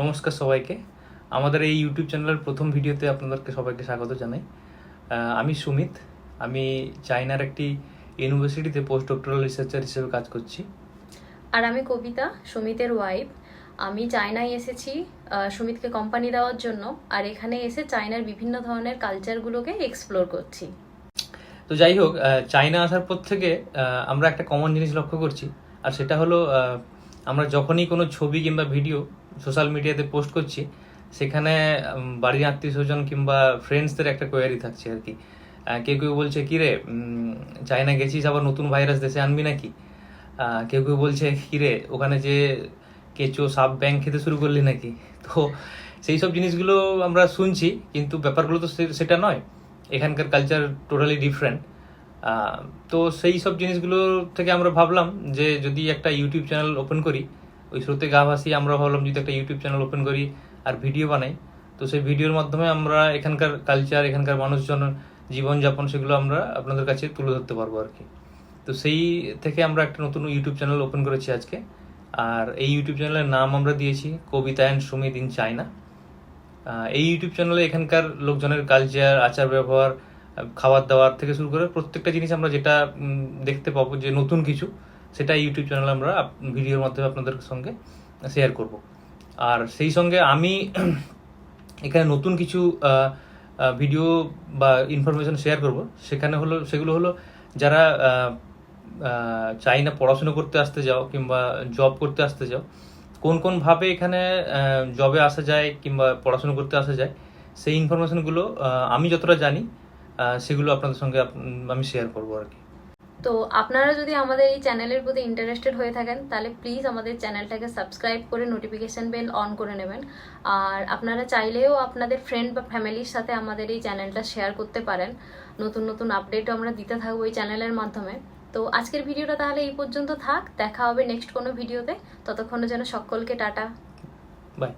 নমস্কার সবাইকে। আমাদের এই ইউটিউব চ্যানেলের প্রথম ভিডিওতে আপনাদেরকে সবাইকে স্বাগত জানাই। আমি সুমিত। আমি চায়নার একটি ইউনিভার্সিটিতে পোস্ট ডক্টরাল রিসার্চার হিসেবে কাজ করছি। আর আমি কবিতা সুমিতের ওয়াইফ আমি চায়নায় এসেছি সুমিতকে কোম্পানি দেওয়ার জন্য। আর এখানে এসে চায়নার বিভিন্ন ধরনের কালচারগুলোকে এক্সপ্লোর করছি। তো যাই হোক চায়না আসার পর থেকে আমরা একটা কমন জিনিস লক্ষ্য করছি। আর সেটা হলো আমরা যখনই কোনো ছবি কিংবা ভিডিও সোশ্যাল মিডিয়াতে পোস্ট করছি সেখানে বাড়ির আত্মীয় স্বজন কিংবা ফ্রেন্ডসদের একটা কোয়ারি থাকছে আর কি। কেউ কেউ বলছে কিরে উম, চায়না গেছিস আবার নতুন ভাইরাস দেশে আনবি নাকি? কেউ কেউ বলছে কিরে ওখানে যে কেঁচো সাপ ব্যাং খেতে শুরু করলি নাকি? তো সেই সব জিনিসগুলো আমরা শুনছি কিন্তু ব্যাপারগুলো তো সেটা নয়। এখানকার কালচার টোটালি ডিফারেন্ট তো সেই সব জিনিসগুলো থেকে আমরা ভাবলাম যে যদি একটা ইউটিউব চ্যানেল ওপেন করি, ওই স্রোতে গা ভাসি আমরা ভাবলাম যদি একটা ইউটিউব চ্যানেল ওপেন করি আর ভিডিও বানাই, তো সেই ভিডিওর মাধ্যমে আমরা এখানকার কালচার এখানকার মানুষজন, জীবনযাপন সেগুলো আমরা আপনাদের কাছে তুলে ধরতে পারব আর কি। তো সেই থেকে আমরা একটা নতুন ইউটিউব চ্যানেল ওপেন করেছি আজকে। আর এই ইউটিউব চ্যানেলের নাম আমরা দিয়েছি Kabita and Sumit in China. এই ইউটিউব চ্যানেলে এখানকার লোকজনের কালচার আচার ব্যবহার খাবার দাবার থেকে শুরু করে প্রত্যেকটা জিনিস আমরা যেটা দেখতে পাবো যে নতুন কিছু সেটা ইউটিউব চ্যানেলে আমরা ভিডিওর মাধ্যমে আপনাদের সঙ্গে শেয়ার করব। আর সেই সঙ্গে আমি এখানে নতুন কিছু ভিডিও বা ইনফরমেশন শেয়ার করব। সেখানে হলো, সেগুলো হলো যারা চাইনা পড়াশোনা করতে আসতে যাও কিংবা জব করতে আসতে যাও, কোন কোন ভাবে এখানে জবে আসা যায় কিংবা পড়াশুনো করতে আসা যায়, সেই ইনফরমেশনগুলো আমি যতটা জানি সেগুলো আপনাদের সঙ্গে আমি শেয়ার করব আর কি। তো আপনারা যদি আমাদের এই চ্যানেলের প্রতি ইন্টারেস্টেড হয়ে থাকেন তাহলে প্লিজ আমাদের চ্যানেলটাকে সাবস্ক্রাইব করে নোটিফিকেশন বেল অন করে নেবেন। আর আপনারা চাইলেও আপনাদের ফ্রেন্ড বা ফ্যামিলির সাথে আমাদের এই চ্যানেলটা শেয়ার করতে পারেন। নতুন নতুন আপডেটও আমরা দিতে থাকব এই চ্যানেলের মাধ্যমে। তো আজকের ভিডিওটা তাহলে এই পর্যন্ত থাক। দেখা হবে নেক্সট কোনো ভিডিওতে ততক্ষণে যেন সকলকে টাটা। বাই